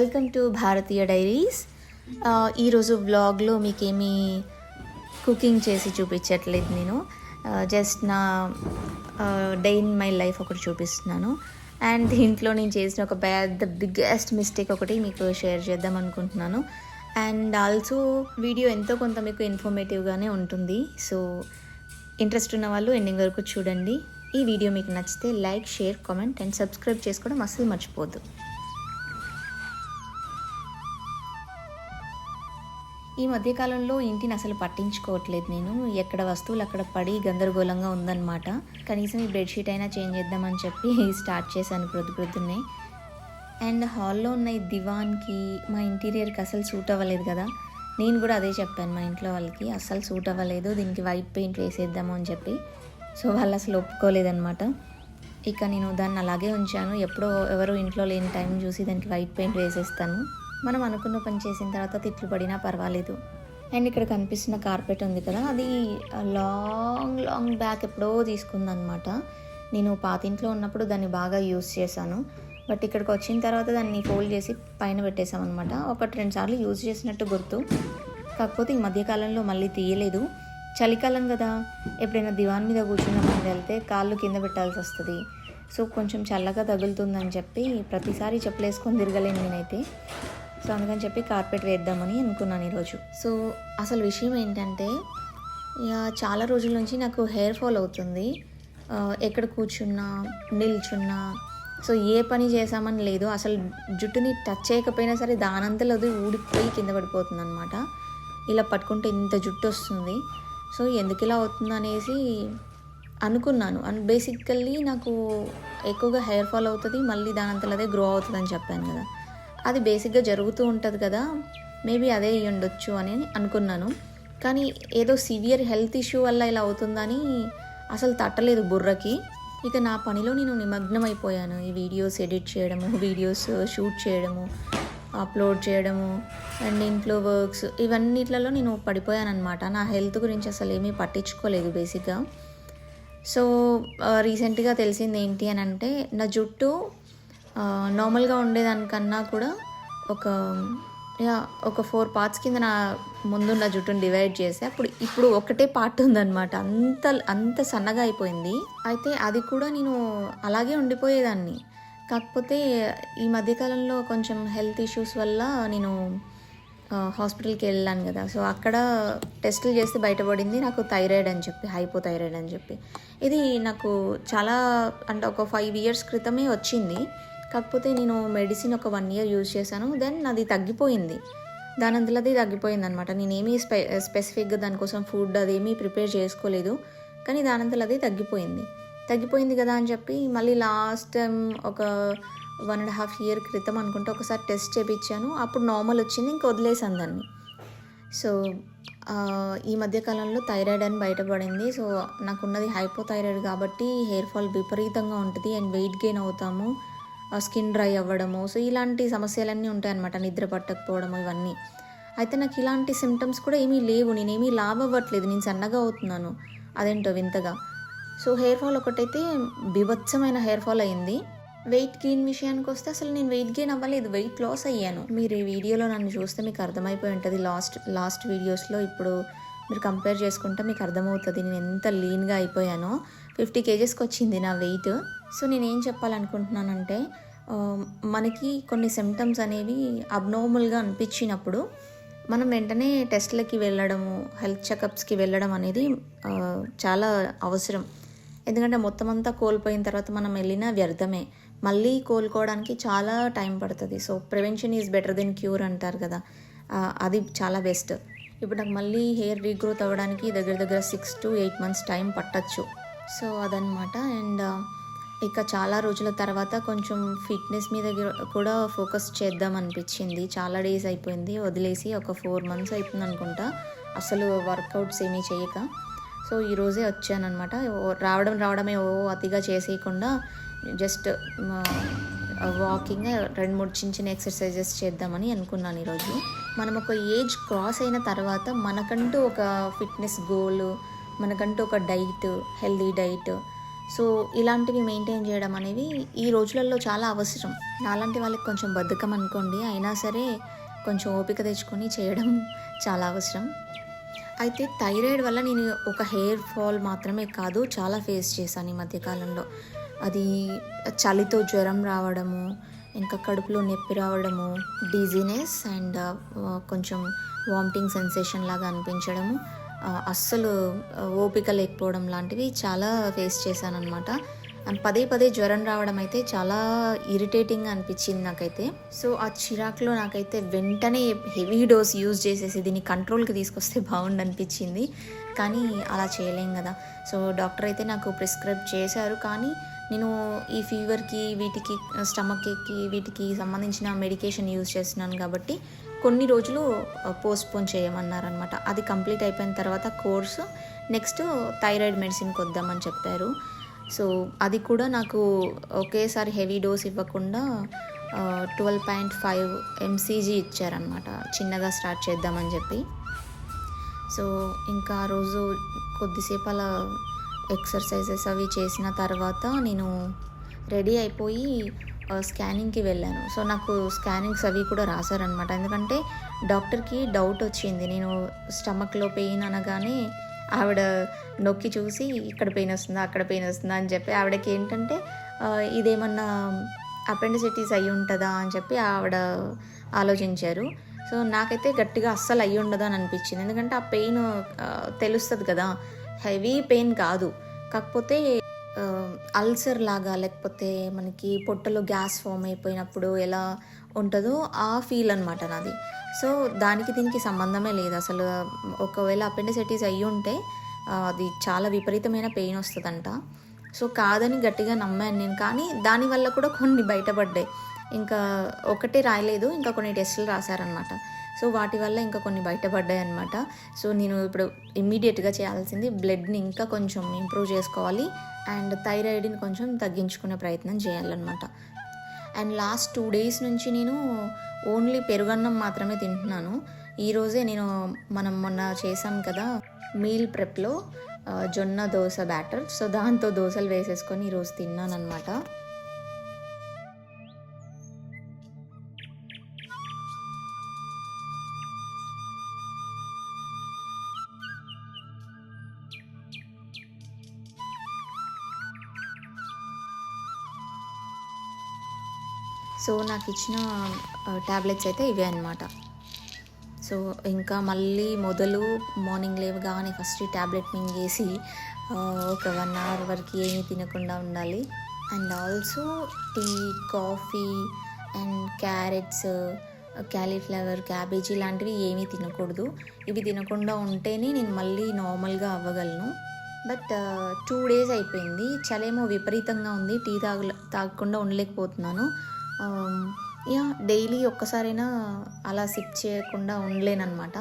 Welcome to Bharatiya diaries. ఈరోజు బ్లాగ్లో మీకేమీ కుకింగ్ చేసి చూపించట్లేదు నేను. జస్ట్ నా డే ఇన్ మై లైఫ్ ఒకటి చూపిస్తున్నాను. అండ్ దీంట్లో నేను చేసిన ఒక పెద్ద బిగ్గెస్ట్ మిస్టేక్ ఒకటి మీకు షేర్ చేద్దాం అనుకుంటున్నాను. అండ్ ఆల్సో వీడియో ఎంతో కొంత మీకు ఇన్ఫర్మేటివ్గానే ఉంటుంది. సో ఇంట్రెస్ట్ ఉన్న వాళ్ళు ఎండింగ్ వరకు చూడండి. ఈ వీడియో మీకు నచ్చితే like share comment and subscribe చేసుకోవడం అస్సలు మర్చిపోద్దు ఈ మధ్యకాలంలో ఇంటిని అసలు పట్టించుకోవట్లేదు నేను. ఎక్కడ వస్తువులు అక్కడ పడి గందరగోళంగా ఉందన్నమాట. కనీసం ఈ బెడ్షీట్ అయినా చేంజ్ చేద్దామని చెప్పి స్టార్ట్ చేశాను ప్రొద్దు ప్రొద్దున్నే. అండ్ హాల్లో ఉన్న ఈ దివాన్కి మా ఇంటీరియర్కి అసలు సూట్ అవ్వలేదు కదా. నేను కూడా అదే చెప్పాను మా ఇంట్లో వాళ్ళకి అస్సలు సూట్ అవ్వలేదు దీనికి వైట్ పెయింట్ వేసేద్దాము అని చెప్పి. సో వాళ్ళు అసలు ఒప్పుకోలేదన్నమాట. ఇక నేను దాన్ని అలాగే ఉంచాను. ఎప్పుడో ఎవరో ఇంట్లో లేని టైం చూసి దానికి వైట్ పెయింట్ వేసేస్తాను. మనం అనుకున్న పని చేసిన తర్వాత తిట్లు పడినా పర్వాలేదు. అండ్ ఇక్కడ కనిపిస్తున్న కార్పెట్ ఉంది కదా అది లాంగ్ లాంగ్ బ్యాక్ ఎప్పుడో తీసుకుందనమాట నేను పాతింట్లో ఉన్నప్పుడు దాన్ని బాగా యూస్ చేశాను. బట్ ఇక్కడికి వచ్చిన తర్వాత దాన్ని ఫోల్డ్ చేసి పైన పెట్టేశామన్నమాట. ఒకటి రెండు సార్లు యూజ్ చేసినట్టు గుర్తు. కాకపోతే ఈ మధ్యకాలంలో మళ్ళీ తీయలేదు. చలికాలం కదా ఎప్పుడైనా దివాన్ మీద కూర్చున్నామని వెళ్తే కాళ్ళు కింద పెట్టాల్సి వస్తుంది. సో కొంచెం చల్లగా తగులుతుందని చెప్పి ప్రతిసారి చెప్పులేసుకొని తిరగలేను నేనైతే. సో అందుకని చెప్పి కార్పెట్ వేద్దామని అనుకున్నాను ఈరోజు. సో అసలు విషయం ఏంటంటే ఇక చాలా రోజుల నుంచి నాకు హెయిర్ ఫాల్ అవుతుంది. ఎక్కడ కూర్చున్నా నిల్చున్నా సో ఏ పని చేసామని లేదు. అసలు జుట్టుని టచ్ చేయకపోయినా సరే దానంతలో అది ఊడిపోయి కింద పడిపోతుంది అనమాట ఇలా పట్టుకుంటే ఇంత జుట్టు వస్తుంది. సో ఎందుకు ఇలా అవుతుంది అనేసి అనుకున్నాను. అండ్ బేసికల్లీ నాకు ఎక్కువగా హెయిర్ ఫాల్ అవుతుంది మళ్ళీ దానంతలో అదే గ్రో అవుతుంది అని చెప్పాను కదా. అది బేసిక్గా జరుగుతూ ఉంటుంది కదా మేబీ అదే అయ్యి ఉండొచ్చు అని అనుకున్నాను. కానీ ఏదో సివియర్ హెల్త్ ఇష్యూ వల్ల ఇలా అవుతుందని అసలు తట్టలేదు బుర్రకి. ఇక నా పనిలో నేను నిమగ్నం అయిపోయాను ఈ వీడియోస్ ఎడిట్ చేయడము వీడియోస్ షూట్ చేయడము అప్లోడ్ చేయడము అండ్ ఇంట్లో వర్క్స్ ఇవన్నిట్లలో నేను పడిపోయాను అనమాట నా హెల్త్ గురించి అసలు ఏమీ పట్టించుకోలేదు బేసిక్గా. సో రీసెంట్గా తెలిసింది ఏంటి అని అంటే నా జుట్టు నార్మల్గా ఉండేదానికన్నా కూడా ఒక యా ఒక ఫోర్ పార్ట్స్ కింద నా ముందున్న జుట్టుని డివైడ్ చేసి అప్పుడు ఇప్పుడు ఒకటే పార్ట్ ఉందన్నమాట. అంత అంత సన్నగా అయిపోయింది. అయితే అది కూడా నేను అలాగే ఉండిపోయేదాన్ని. కాకపోతే ఈ మధ్యకాలంలో కొంచెం హెల్త్ ఇష్యూస్ వల్ల నేను హాస్పిటల్కి వెళ్ళాను కదా. సో అక్కడ టెస్టులు చేస్తే బయటపడింది నాకు థైరాయిడ్ అని చెప్పి హైపో థైరాయిడ్ అని చెప్పి. ఇది నాకు చాలా అంటే ఒక ఫైవ్ ఇయర్స్ క్రితమే వచ్చింది. కాకపోతే నేను మెడిసిన్ ఒక వన్ ఇయర్ యూజ్ చేశాను. దెన్ అది తగ్గిపోయింది. దాని అంతలో అది తగ్గిపోయింది అనమాట నేనేమీ స్పె స్పెసిఫిక్గా దానికోసం ఫుడ్ అదేమీ ప్రిపేర్ చేసుకోలేదు. కానీ దాని అంతలో అది తగ్గిపోయింది. తగ్గిపోయింది కదా అని చెప్పి మళ్ళీ లాస్ట్ టైం ఒక వన్ అండ్ హాఫ్ ఇయర్ క్రితం అనుకుంటే ఒకసారి టెస్ట్ చేయించాను అప్పుడు నార్మల్ వచ్చింది ఇంక వదిలేసాను దాన్ని. సో ఈ మధ్యకాలంలో థైరాయిడ్ అని బయటపడింది. సో నాకున్నది హైపోథైరాయిడ్ కాబట్టి హెయిర్ ఫాల్ విపరీతంగా ఉంటుంది అండ్ వెయిట్ గెయిన్ అవుతాము. స్కిన్ డ్రై అవ్వడము. సో ఇలాంటి సమస్యలన్నీ ఉంటాయన్నమాట నిద్ర పట్టకపోవడం ఇవన్నీ. అయితే నాకు ఇలాంటి సిమ్టమ్స్ కూడా ఏమీ లేవు. నేనేమీ లాభ అవ్వట్లేదు. నేను సన్నగా అవుతున్నాను. అదేంటో వింతగా. సో హెయిర్ ఫాల్ ఒకటైతే బీభత్సమైన హెయిర్ ఫాల్ అయింది. వెయిట్ గెయిన్ విషయానికి వస్తే అసలు నేను వెయిట్ గెయిన్ అవ్వలేదు. వెయిట్ లాస్ అయ్యాను. మీరు ఈ వీడియోలో నన్ను చూస్తే మీకు అర్థమైపోయి ఉంటుంది. లాస్ట్ లాస్ట్ వీడియోస్లో ఇప్పుడు మీరు కంపేర్ చేసుకుంటే మీకు అర్థమవుతుంది. నేను ఎంత లీన్గా అయిపోయానో. ఫిఫ్టీ కేజెస్కి వచ్చింది నా వెయిట్. సో నేను ఏం చెప్పాలనుకుంటున్నానంటే మనకి కొన్ని సిమ్టమ్స్ అనేవి అబ్నార్మల్గా అనిపించినప్పుడు మనం వెంటనే టెస్ట్లకి వెళ్ళడము హెల్త్ చెకప్స్కి వెళ్ళడం అనేది చాలా అవసరం. ఎందుకంటే మొత్తం అంతా కోల్పోయిన తర్వాత మనం వెళ్ళినా వ్యర్థమే. మళ్ళీ కోలుకోవడానికి చాలా టైం పడుతుంది. So prevention is better than cure అంటారు కదా. అది చాలా బెస్ట్. ఇప్పుడు నాకు మళ్ళీ హెయిర్ రీగ్రోత్ అవ్వడానికి దగ్గర దగ్గర six to eight months time పట్టచ్చు. సో అదనమాట అండ్ ఇక చాలా రోజుల తర్వాత కొంచెం ఫిట్నెస్ మీద కూడా ఫోకస్ చేద్దాం అనిపించింది. చాలా డేస్ అయిపోయింది. వదిలేసి ఒక ఫోర్ మంత్స్ అయిపోయింది అనుకుంటా. అసలు వర్కౌట్స్ ఏమీ చేయక. సో ఈరోజే వచ్చానమాట రావడం రావడమే ఓ అతిగా చేసేయకుండా జస్ట్ వాకింగ్ రెండు మూడు చిన్న చిన్న ఎక్సర్సైజెస్ చేద్దామని అనుకున్నాను ఈరోజు. మనం ఒక ఏజ్ క్రాస్ అయిన తర్వాత మనకంటూ ఒక ఫిట్నెస్ గోల్ మనకంటూ ఒక డైట్ హెల్దీ డైట్. సో ఇలాంటివి మెయింటైన్ చేయడం అనేవి ఈ రోజులలో చాలా అవసరం. నాలాంటి వాళ్ళకి కొంచెం బద్ధకం అనుకోండి అయినా సరే కొంచెం ఓపిక తెచ్చుకొని చేయడం చాలా అవసరం. అయితే థైరాయిడ్ వల్ల నేను ఒక హెయిర్ ఫాల్ మాత్రమే కాదు చాలా ఫేస్ చేశాను ఈ మధ్యకాలంలో అది చలితో జ్వరం రావడము ఇంకా కడుపులో నొప్పి రావడము డిజీనెస్ అండ్ uh, కొంచెం వామిటింగ్ సెన్సేషన్ లాగా అనిపించడము అస్సలు ఓపిక లేకపోవడం లాంటివి చాలా ఫేస్ చేశాను అనమాట అండ్ పదే పదే జ్వరం రావడం అయితే చాలా ఇరిటేటింగ్ అనిపించింది నాకైతే. సో ఆ చిరాకులో నాకైతే వెంటనే హెవీ డోస్ యూజ్ చేసేసి దీన్ని కంట్రోల్కి తీసుకొస్తే బాగుండు అనిపించింది కానీ అలా చేయలేం కదా. సో డాక్టర్ అయితే నాకు ప్రిస్క్రైబ్ చేశారు. కానీ నేను ఈ ఫీవర్కి వీటికి స్టమక్కి వీటికి సంబంధించిన మెడికేషన్ యూజ్ చేస్తున్నాను కాబట్టి కొన్ని రోజులు పోస్ట్పోన్ చేయమన్నారనమాట అది కంప్లీట్ అయిపోయిన తర్వాత కోర్సు నెక్స్ట్ థైరాయిడ్ మెడిసిన్కి వద్దామని చెప్పారు. సో అది కూడా నాకు ఒకేసారి హెవీ డోస్ ఇవ్వకుండా ట్వెల్వ్ పాయింట్ ఫైవ్ ఎంసీజీ ఇచ్చారనమాట చిన్నగా స్టార్ట్ చేద్దామని చెప్పి. సో ఇంకా ఆ రోజు కొద్దిసేపు అలా ఎక్సర్సైజెస్ అవి చేసిన తర్వాత నేను రెడీ అయిపోయి స్కానింగ్కి వెళ్ళాను. సో నాకు స్కానింగ్స్ అవి కూడా రాశారనమాట ఎందుకంటే డాక్టర్కి డౌట్ వచ్చింది. నేను స్టమక్లో పెయిన్ అనగానే ఆవిడ నొక్కి చూసి ఇక్కడ పెయిన్ వస్తుందా అక్కడ పెయిన్ వస్తుందా అని చెప్పి ఆవిడకి ఏంటంటే ఇదేమన్నా అపెండిసిటీస్ అయి ఉంటుందా? అని చెప్పి ఆవిడ ఆలోచించారు. సో నాకైతే గట్టిగా అస్సలు అయ్యి ఉండదు అని అనిపించింది. ఎందుకంటే ఆ పెయిన్ తెలుస్తుంది కదా. హెవీ పెయిన్ కాదు. కాకపోతే అల్సర్ లాగా లేకపోతే మనకి పొట్టలో గ్యాస్ ఫామ్ అయిపోయినప్పుడు ఎలా ఉంటుందో ఆ ఫీల్ అనమాట నాది. సో దానికి దీనికి సంబంధమే లేదు. అసలు ఒకవేళ అపెండిసైటిస్ అయ్యి ఉంటే అది చాలా విపరీతమైన పెయిన్ వస్తుందంట. సో కాదని గట్టిగా నమ్మాను నేను. కానీ దానివల్ల కూడా కొన్ని బయటపడ్డాయి. ఇంకా ఒకటి రాయలేదు ఇంకా కొన్ని టెస్టులు రాశారనమాట సో వాటి వల్ల ఇంకా కొన్ని బయటపడ్డాయి అనమాట సో నేను ఇప్పుడు ఇమ్మీడియట్గా చేయాల్సింది బ్లడ్ని ఇంకా కొంచెం ఇంప్రూవ్ చేసుకోవాలి అండ్ థైరాయిడ్ని కొంచెం తగ్గించుకునే ప్రయత్నం చేయాలన్నమాట. అండ్ లాస్ట్ టూ డేస్ నుంచి నేను ఓన్లీ పెరుగన్నం మాత్రమే తింటున్నాను. ఈరోజే నేను మనం మొన్న చేసాం కదా మీల్ ప్రెప్లో జొన్న దోశ బ్యాటర్ సో దాంతో దోశలు వేసేసుకొని ఈరోజు తిన్నాను అనమాట సో నాకు ఇచ్చిన ట్యాబ్లెట్స్ అయితే ఇవే అనమాట సో ఇంకా మళ్ళీ మొదలు మార్నింగ్ లేవగానే ఫస్ట్ ట్యాబ్లెట్ మింగేసి ఆ, ఒక వన్ అవర్ వరకు ఏమీ తినకుండా ఉండాలి. And also tea coffee and carrots cauliflower cabbage లాంటివి ఏమీ తినకూడదు. ఇవి తినకుండా ఉంటేనే నేను మళ్ళీ నార్మల్గా అవ్వగలను. బట్ టూ డేస్ అయిపోయింది. చలేమో విపరీతంగా ఉంది. టీ తాగ తాగకుండా ఉండలేకపోతున్నాను. యా డైలీ ఒక్కసారైనా అలా సిప్ చేయకుండా ఉండలేనమాట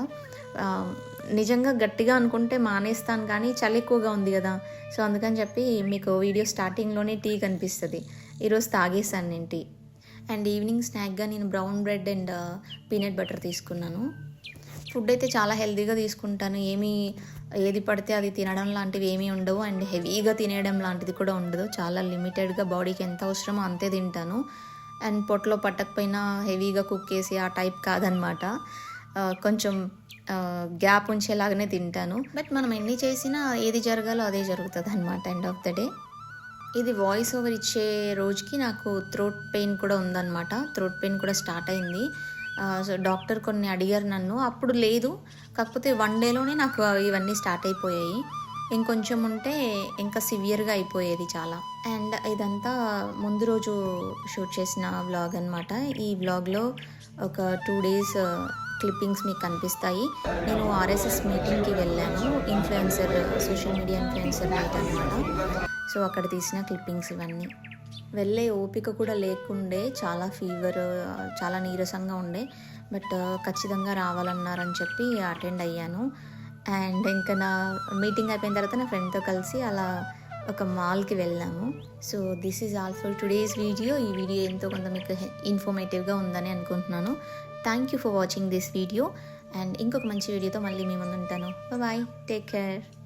నిజంగా గట్టిగా అనుకుంటే మానేస్తాను కానీ చలి ఎక్కువగా ఉంది కదా. సో అందుకని చెప్పి మీకు వీడియో స్టార్టింగ్లోనే టీ కనిపిస్తుంది. ఈరోజు తాగేసాను నేను టీ. అండ్ ఈవినింగ్ స్నాక్గా నేను brown bread and peanut butter తీసుకున్నాను. ఫుడ్ అయితే చాలా హెల్తీగా తీసుకుంటాను. ఏమీ ఏది పడితే అది తినడం లాంటివి ఏమీ ఉండవు. అండ్ హెవీగా తినేయడం లాంటిది కూడా ఉండదు. చాలా లిమిటెడ్గా బాడీకి ఎంత అవసరమో అంతే తింటాను. అండ్ పొట్టలో పట్టకపోయినా హెవీగా కుక్ చేసి ఆ టైప్ కాదనమాట. కొంచెం గ్యాప్ ఉంచేలాగానే తింటాను. బట్ మనం ఎన్ని చేసినా ఏది జరగాలో అదే జరుగుతుంది అనమాట ఎండ్ ఆఫ్ ద డే ఇది వాయిస్ ఓవర్ ఇచ్చే రోజుకి నాకు థ్రోట్ పెయిన్ కూడా ఉందన్నమాట థ్రోట్ పెయిన్ కూడా స్టార్ట్ అయింది. సో డాక్టర్ కొన్ని అడిగారు నన్ను. అప్పుడు లేదు. కాకపోతే వన్ డేలోనే నాకు ఇవన్నీ స్టార్ట్ అయిపోయాయి. ఇంకొంచెం ఉంటే ఇంకా సివియర్గా అయిపోయేది చాలా. అండ్ ఇదంతా ముందు రోజు షూట్ చేసిన వ్లాగ్ అనమాట ఈ వ్లాగ్లో ఒక టూ డేస్ క్లిప్పింగ్స్ మీకు కనిపిస్తాయి. నేను ఆర్ఎస్ఎస్ మీటింగ్కి వెళ్ళాను. Influencer social media influencer meet అనమాట సో అక్కడ తీసిన క్లిప్పింగ్స్ ఇవన్నీ. వెళ్ళే ఓపిక కూడా లేకుండే చాలా ఫీవర్ చాలా నీరసంగా ఉండే. బట్ ఖచ్చితంగా రావాలన్నారని చెప్పి అటెండ్ అయ్యాను. అండ్ ఇంకా నా మీటింగ్ అయిపోయిన తర్వాత నా ఫ్రెండ్తో కలిసి అలా ఒక మాల్కి వెళ్ళాము. So this is all for today's video ఈ వీడియో ఎంతో కొంత మీకు ఇన్ఫర్మేటివ్గా ఉందని అనుకుంటున్నాను. Thank you for watching this video and ఇంకొక మంచి వీడియోతో మళ్ళీ మేము ఉంటాను. Bye take care